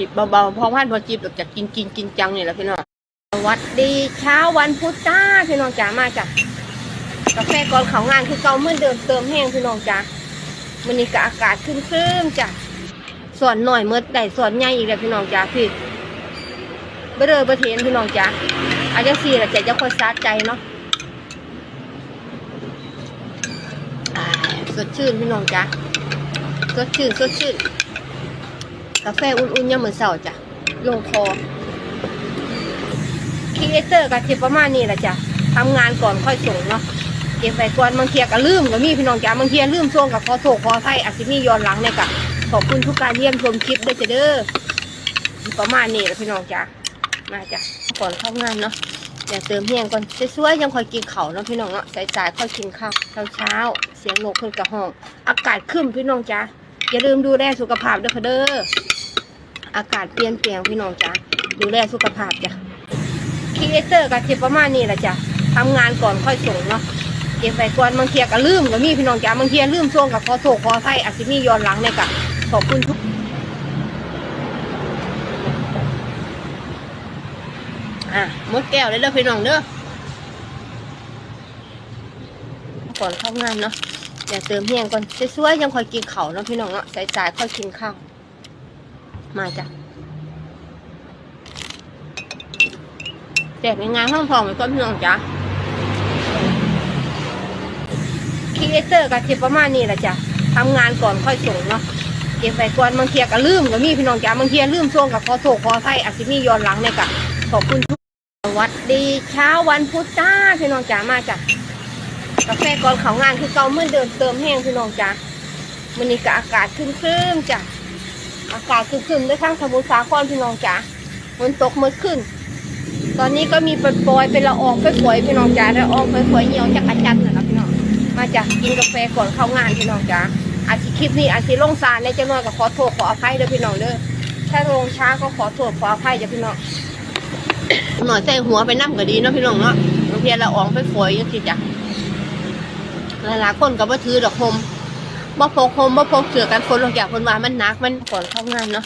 จิบเบาๆพอพันพอจิบแบบจะกินกินกินจังเนี่ยแหละพี่น้องสวัสดีเช้าวันพุธจ้าพี่น้องจ๋ามาจ้ะกาแฟก่อนเขางานคือเก่าเมื่อเดิมเติมแห้งพี่น้องจ๋าวันนี้ก็อากาศครึ้มๆจ้ะส่วนหน่อยเมื่อได้ส่วนใหญ่อีกแล้วพี่น้องจ๋าพี่เบอร์เบอร์เทนพี่น้องจ๋าอาจจะสี่ละจะจะคอยซาดใจเนาะสดชื่นพี่น้องจ๋าสดชื่นสดชื่น กาแฟอุ่นๆยามมื้อเช้าจ้ะ ลงคอคีเอเตอร์ก็สิประมาณนี้แหละจ้ะทำงานก่อนค่อยส่งเนาะเก็บไปก่อนบางเทียก็ลืมก็มีพี่น้องจ๋าบางเทียลืมส่งกับขอโทษขออภัยอาจสิมีย้อนหลังเนี่ยก็ขอบคุณทุกการเยี่ยมชมคลิปด้วยจ้ะเด้อประมาณนี้แหละพี่น้องจ๋ามาจ้ะก่อนเข้างานเนาะอย่าเติมเฮียงก่อนสวยๆยังค่อยกินข้าวเนาะพี่น้องเนาะสายๆค่อยกินข้าวเช้าเสียงนกเพิ่นกระห้อง อากาศครึ้มพี่น้องจ๋าอย่าลืมดูแลสุขภาพด้วยค่ะเด้อ อากาศเปลี่ยนแปลงพี่น้องจ้ะดูแลสุขภาพจ้ะคีเอเตอร์ก็สิประมาณนี้แหละจ้ะทำงานก่อนค่อยส่งเนาะเก็บไปก่อนบางเทียก็ลืมก็มีพี่น้องจ้ะบางเทียลืมส่งกับขอโทษขออภัยอาจจะมีย้อนหลังเนี่ยก็ขอบคุณทุกอะมดแก้วเลยเด้อพี่น้องเด้อก่อนเข้างานเนาะอย่าเติมเฮียงก่อนสวยๆยังค่อยกินเข้าเนาะพี่น้องเนาะสายๆค่อยกินข้าว มาจ้ะแจกในงานห้องทองไปก่อนพี่น้องจ้ะคีเอเตอร์ก็สิประมาณนี้แหละจ้ะทำงานก่อนค่อยส่งเนาะเก็บไปก่อนบางเทียก็ลืมก็มีพี่น้องจ้ะบางเทียลืมส่งกับขอโทษขออภัยอาจจะมีย้อนหลังเนี่ยก็ขอบคุณทุกสวัสดีเช้าวันพุธจ้าพี่น้องจ้ามาจ้ะกาแฟก่อนเขางานคือเก่าเมื่อเดิมเติมแห้งพี่น้องจ้ามันนี้ก็อากาศครึ้มๆจ้ะ อากาศครึ้มๆด้วยทั้งสมุทรสาครพี่น้องจ้าฝนตกเมื่อขึ้น ตอนนี้ก็มีปล่อยเป็นละอองฝอยๆพี่น้องจ้าละอองฝอยๆเหนียวจักรจันทร์นะครับพี่น้อง มาจ้ะกินกาแฟก่อนเข้างานพี่น้องจ้าอาทิคลิปนี้อาทิลงซานในจังหน่อยก็ขอโทษขออภัยเด้อพี่น้องเด้อ ถ้าลงช้าก็ขอโทษขออภัยจ้ะพี่น้อง หน่อยใส่หัวไปนั่ก็ดีเนาะพี่น้องเนาะบางทีละอองฝอยๆยังสิจ้ะหลายๆคนก็บ่ถือดอกโฮม บ่พกโฮมบ่พกเสือกันฝนลงจากคนว่ามันหนักมันก่อนเข้างานเนาะ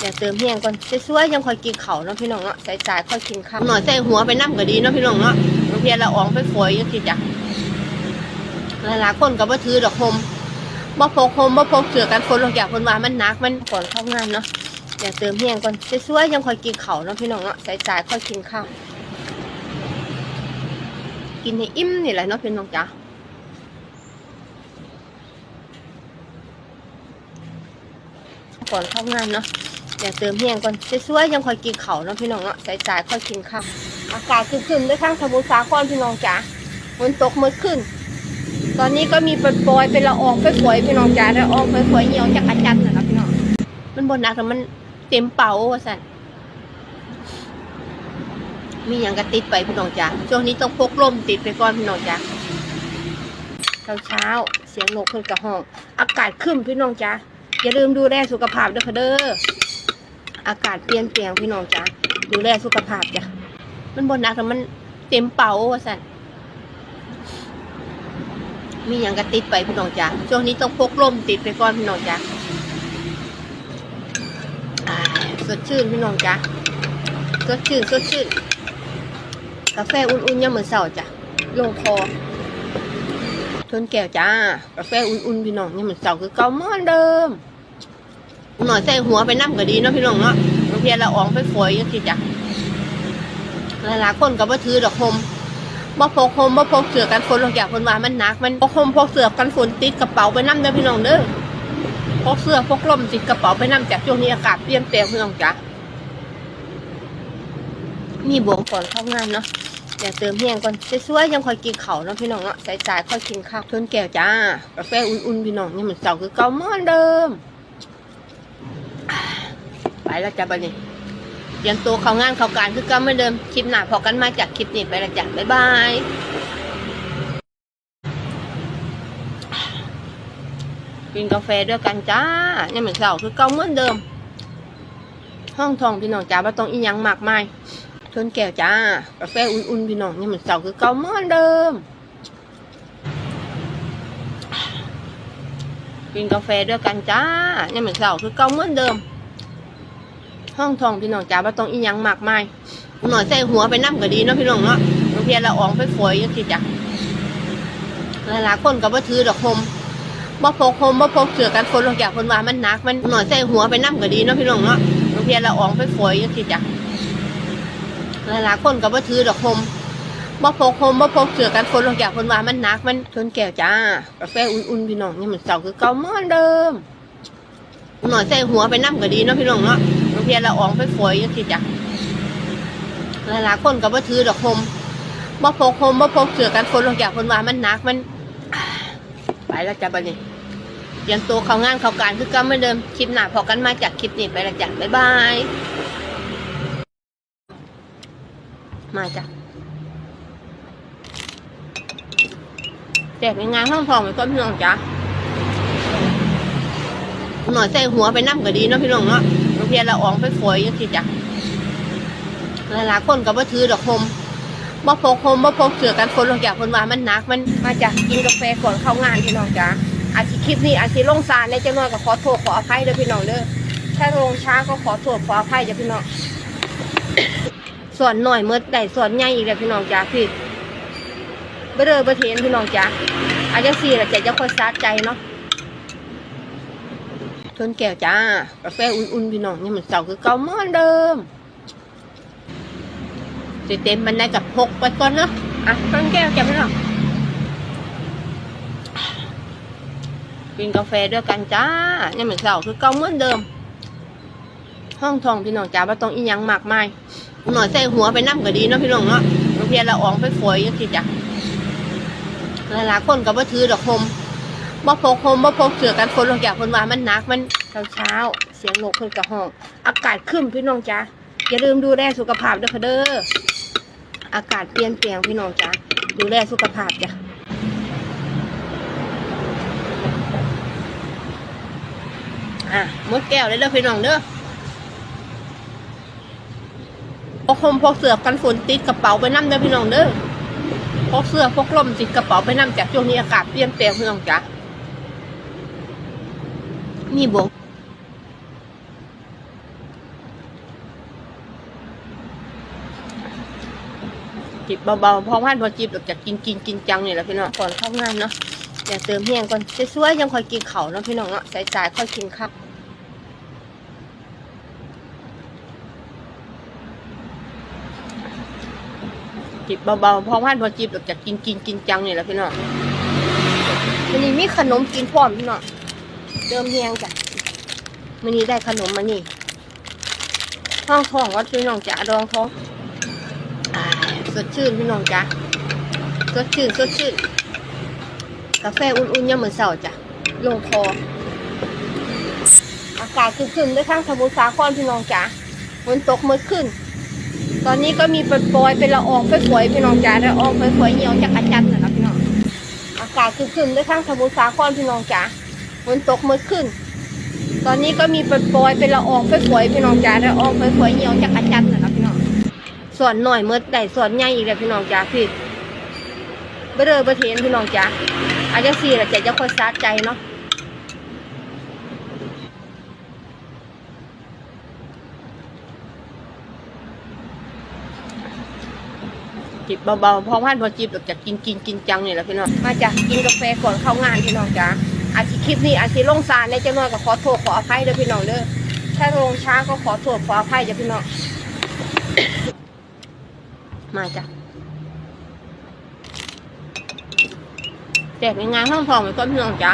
อย่าเติมเฮียงก่อนสวยยังค่อยกินเข้าเนาะพี่น้องเนาะสายๆค่อยกินข้าวหน่อยใส่หัวไปนั่ก็ดีเนาะพี่น้องเนาะบางทีละอองไปฝอยยังสิจ้ะหลายๆคนก็บ่ถือดอกโฮมบ่พกโฮมบ่พกเสือกันฝนลงจากคนว่ามันหนักมันก่อนเข้างานเนาะอย่าเติมเฮียงก่อนสวยยังค่อยกินเข้าเนาะพี่น้องเนาะสายๆค่อยกินข้าวกินให้อิ่มนี่แหละเนาะพี่น้องจ้ะ ก่อนเข้างานเนาะอย่าเติมเฮียงก่อนสวยยังค่อยกินเขาเนาะพี่น้องเนาะสายๆค่อยกินข้าวอากาศครึ้มๆด้วยทั้งสมุทรสาครพี่น้องจ๋าฝนตกเมื่อขึ้น ตอนนี้ก็มีปล่อยเป็นละอองฝอยพี่น้องจ๋าละอองฝอยเหนียวจักรจันทร์นะครับพี่น้องมันบนนักแต่มันเต็มเป๋าว่าสันมีอย่างกระติดไปพี่น้องจ๋าช่วงนี้ต้องพกร่มติดไปก่อนพี่น้องจ๋าเช้าๆเสียงนกเพิ่นกระห้อง อากาศครึ้มพี่น้องจ๋า อย่าลืมดูแลสุขภาพด้วยค่ะเด้ออากาศเปลี่ยนแปลงพี่น้องจ้ะดูแลสุขภาพจ้ะมันบนนักแต่มันเต็มเป๋าว่าสันมีอย่างกระติดไปพี่น้องจ้ะช่วงนี้ต้องพกร่มติดไปก่อนพี่น้องจ้ะอ่าสดชื่นพี่น้องจ้ะสดชื่นสดชื่นกาแฟอุ่นๆยามมื้อเช้าจ้ะลงคอชนแก้วจ้ากาแฟอุ่นๆพี่น้องยามมื้อเช้าคือเก่าเหมือนเดิม หน่อยใส่หัวไปนั่ก็ดีเนาะพี่น้องเนาะบางทีละอองไปฝอยยังสิจ้ะหลายๆคนก็บ่ถือดอกโฮมบ่พกโฮมบ่พกเสือกันฝนลงจากคนว่ามันหนัก มันพกโฮมพกเสือกันฝนติดกระเป๋าไปนั่เด้อพี่น้องเด้อพกเสื้อพกร่มติดกระเป๋าไปนั่จากช่วงนี้อากาศเปลี่ยนแปลงพี่น้องจ้ะมีบวงก่อนเข้างานเนาะอย่าเติมเฮียงก่อนสวยยังค่อยกินเข้าเนาะพี่น้องเนาะสายๆค่อยกินข้าวทนแก้วจ้ากาแฟอุ่นๆพี่น้องยังเหมือนเก่าคือเก่าเหมือนเดิม ไปแล้วจ้ะบันนี้เตรียมตัวเขางานเขาการคือก็เหมือนเดิมคลิปหน้าพอกันมาจากคลิปนี้ไปแล้วจ้ะบ๊ายบายกินกาแฟด้วยกันจ้าเนี่ยเหมือนเก่าคือเก่าเหมือนเดิม ห้องทองพี่น้องจ้าไม่ต้องอีหยังมากมายชนแก้วจ้ากาแฟอุ่นๆพี่น้องเนี่ยเหมือนเก่าคือเก่าเหมือนเดิม กินกาแฟด้วยกันจ้าเนี่ยเหมือนเก่าคือเก่าเหมือนเดิม ห้องทองพี่น้องจ๋าบ่ต้องอีหยังมากมายหน่อยใส่หัวไปน้ำก็ดีเนาะพี่น้องเนาะบางทีละอองไปฝอยจังซี่จ้ะหลายๆคนก็บ่ถือดอกโฮมบ่พกโฮมบ่พกเสือกันฝนหรอกจ้ะเพิ่นว่ามันหนัก มันหน่อยใส่หัวไปน้ำก็ดีเนาะพี่น้องเนาะบางทีละอองไปฝอยจังซี่จ้ะหลายๆคนก็บ่ถือดอกโฮมบ่พกโฮมบ่พกเสือกันฝนหรอกจ้ะเพิ่นว่ามันหนักมันชนแก้วจ้ากาแฟอุ่นๆพี่น้องนี่มันเช้าคือเก่าเหมือนเดิม หน่อยใส่หัวไปน้ำก็ดีเนาะพี่น้องเนาะ บางทีละอองไปฝอยจังซี่จ้ะหลายๆคนก็บ่ถือดอกโฮมบ่พกโฮมบ่พกเสือกันฝนหรอกจ้ะเพิ่นว่ามันหนักมัน ไปแล้วจ้ะบัดนี้เตรียมตัวเขางานเขาการคือก็เหมือนเดิมคลิปหน้าพอกันมาจากคลิปนี้ไปล้วจ้ะบ๊ายบายมาจ้ะแจกในงานห้องทองไปก่อนพี่น้องจ้ะหน่อยใส่หัวไปน้ำก็ดีเนาะพี่น้องเนาะ บางทีละอองไปฝอยจังซี่จ้ะหลายๆคนก็บ่ถือดอกโฮมบ่พกโฮมบ่พกเสื้อกันฝนหรอกจ้ะเพิ่นว่ามันหนักมันมาจ้ะกินกาแฟก่อนเข้างานพี่น้องจ้ะอาทิคลิปนี้อาทิลงซานในจังน้อยก็ขอโทษขออภัยเด้อพี่น้องเด้อถ้าลงช้าก็ขอโทษขออภัยจ้ะพี่น้องส่วนหน่อยเมื่อได้ส่วนใหญ่อีกแล้วพี่น้องจ้ะพี่บ่เด้อบ่เทนพี่น้องจ้ะอาจจะสี่ละจะจะคอยซาดใจเนาะ ชนแก้วจ้ากาแฟอุ่นๆพี่น้องนี่มันเสาคือเก่าเหมือนเดิมเต็มมันได้กับพกไปก่อนเนาะอะชนแก้วจ้ะพี่น้องกินกาแฟด้วยกันจ้านี่มันเสาคือเก่าเหมือนเดิม ห้องทองพี่น้องจ้าว่าต้องอีหยังมากมายหน่อยใส่หัวไปน้ำก็ดีเนาะพี่น้องเนาะบางทีละอองไปฝอยจังซี่จ้ะหลายๆคนก็บ่ถือดอกโฮม บ่พกโฮมบ่พกเสื้อกันฝนหรอกจ้ะเพิ่นว่ามันหนักมันเช้าเช้าเสียงนกเพิ่นกระห้อง อากาศขึ้นพี่น้องจ้ะอย่าลืมดูแลสุขภาพเด้อค่ะเด้ออากาศเปลี่ยนแปลงพี่น้องจ้ะดูแลสุขภาพจ้ะอะมดแก้วเลยเด้อพี่น้องเด้อพกโฮมพกเสื้อกันฝนติดกระเป๋าไปนํเด้อพี่น้องเด้อพกเสื้อพกล่มติดกระเป๋าไปนํจากช่วงนี้อากาศเปลี่ยนแปลงพี่น้องจ้ะ มีบวกจิบเบาๆพอพันพอจิบแบบจากกินกินกินจังนี่แหละพี่น้องก่อนเข้างานเนาะอย่าเติมแห้งก่อนสวยๆยังค่อยกินเข่าเนาะพี่น้องเนาะสายๆค่อยกินข้าวจิบเบาๆพอพันพอจิบแบบจากกินกินกินจังนี่แหละพี่น้องวันนี้มีขนมกินพร้อมพี่น้อง เดิมเฮียงจ้ะมันนี้ได้ขนมมานี่ห้องทองวัดพี่น้องจ๋าดองท้องสดชื่นพี่น้องจ๋าสดชื่นสดชื่นกาแฟอุ่นๆยามมื้อเช้าจ้ะลงคออากาศขึ้นๆด้วยข้างสมุทรสาครพี่น้องจ๋าฝนตกเมื่อขึ้น ตอนนี้ก็มีปล่อยเป็นละอองฝอยๆพี่น้องจ๋าละอองฝอยๆเหี่ยวจักรจันทร์นะครับพี่น้องอากาศขึ้นๆด้วยข้างสมุทรสาครพี่น้องจ๋า นตกมื่อขึ้น ตอนนี้ก็มีปล่อยเป็นละอองฝอยๆพี่น้องจ๋าละอองฝอยๆเหี่ยวจักรจันนะครับพี่น้องส่วนหน่อยเมื่อได้ส่วนใหญ่อีกแล้วพี่น้องจ๋าพี่เบ่เด้อบ่เทนพี่น้องจ๋าอาจจะสี่ละจะจะค่อยซาดใจเนาะจิบเบาๆพอพันพอจิบแบบจากกินกินกินจังเนี่ยแหละพี่น้องมาจากกินกาแฟก่อนเข้างานพี่น้องจ้า อาทิคลิปนี้อาทิลงซานในจังน้อยก็ขอโทษขออภัยเด้อพี่น้องเด้อถ้าลงช้าก็ขอโทษขออภัยจ้ะพี่น้องมาจ้ะแจกในงานห้องทองไปก่อนพี่น้องจ้า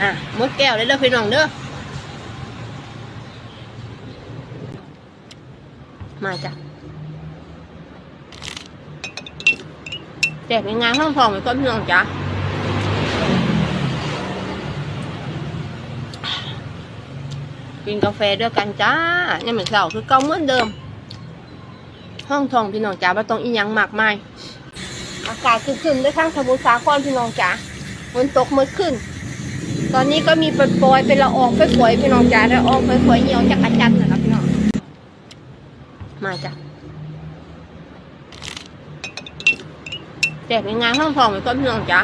อะมดแก้วเลยเด้อพี่น้องเด้อมาจ้ะ แจกในงานห้องทองไปก่อนพี่น้องจ้ะกินกาแฟด้วยกันจ้านี่เหมือนเก่าคือเก่าเหมือนเดิม ห้องทองพี่น้องจ้าว่าต้องอีหยังมากมายอากาศขึ้นด้วยข้างสมุทรสาครพี่น้องจ้าฝนตกเมื่อขึ้น ตอนนี้ก็มีปล่อยเป็นละอองฝอยๆพี่น้องจ้าละอองฝอยๆเหี่ยวจักรจันทร์นะครับพี่น้องมาจ้ะ แจกในงานห้องทองไปก่อนพี่น้องจ้า